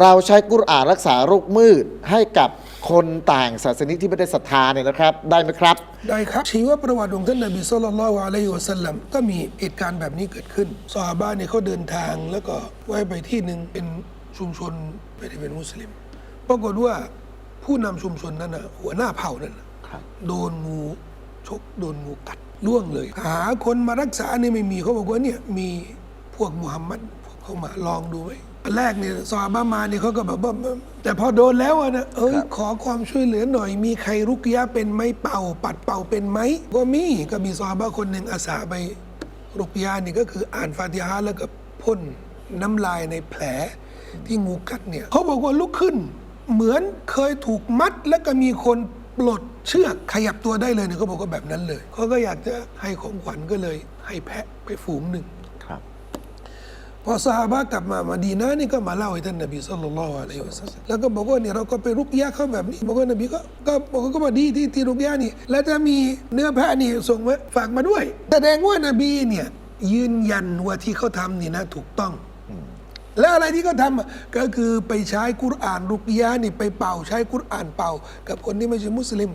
เราใช้กุรอานรักษาโรคมืดให้กับคนต่างศาสนิกที่ไม่ได้ศรัทธาเนี่ยนะครับ ได้ไหมครับ ได้ครับชีวประวัติของท่านนบีสุลต่านละอะลัยฮิวะสัลลัมก็มีเหตุการณ์แบบนี้เกิดขึ้นซอฮาบะเนี่ยเขาเดินทางแล้วก็ไว้ไปที่หนึ่งเป็นชุมชนไม่ได้เป็นมุสลิมปรากฏว่าผู้นำชุมชนนั้นนะหัวหน้าเผ่านั้นน่ะครับโดนงูชกโดนงูกัดล่วงเลย หาคนมารักษาเนี่ยไม่มีเขาบอกว่าเนี่ยมีพวกมุฮัมมัดพวกเขามาลองดูไหมอัน แรกเนี่ยซอฮาบะมาเนี่ยเขาก็แบบว่าแต่พอโดนแล้วอะนะเอ้ยครับขอความช่วยเหลือหน่อย มีใครรุกยะเป็นไหมเป่า ปัดเป่าเป็นไหมก็มีก็มีซอฮาบะคนหนึ่งอาสาไปรุกยะนี่ก็คืออ่านฟาติฮะห์แล้วก็พ่นน้ำลายในแผลที่งูกัดเนี่ยเขาบอกว่าลุกขึ้น เหมือนเคยถูกมัดแล้วก็มีคนปลดเชือกขยับตัวได้เลยเนี่ยเขาบอกว่าแบบนั้นเลยเขาก็อยากจะให้ของขวัญก็เลย ให้แพะไปฝูงหนึ่งครับ พอซาฮาบะกลับมามาดีนะนี่ก็มาเล่าให้ท่านนบีสุลต่านละอะลัยฮิวะสัลลัมแล้วก็บอกว่าเนี่ยเราก็ไปรุกยะเขาแบบนี้บอกว่านบีก็ก็บอกว่าก็มาดีที่ที่รุกยะนี่ แล้วจะมีเนื้อแพะนี่ส่งมาฝากมาด้วย แสดงว่านบีเนี่ยยืนยันว่าที่เขาทำนี่นะถูกต้อง แล้วอะไรที่เขาทำก็คือไปใช้กุรอานรุกยะนี่ไปเป่าใช้กุรอานเป่า กับคนที่ไม่ใช่มุสลิม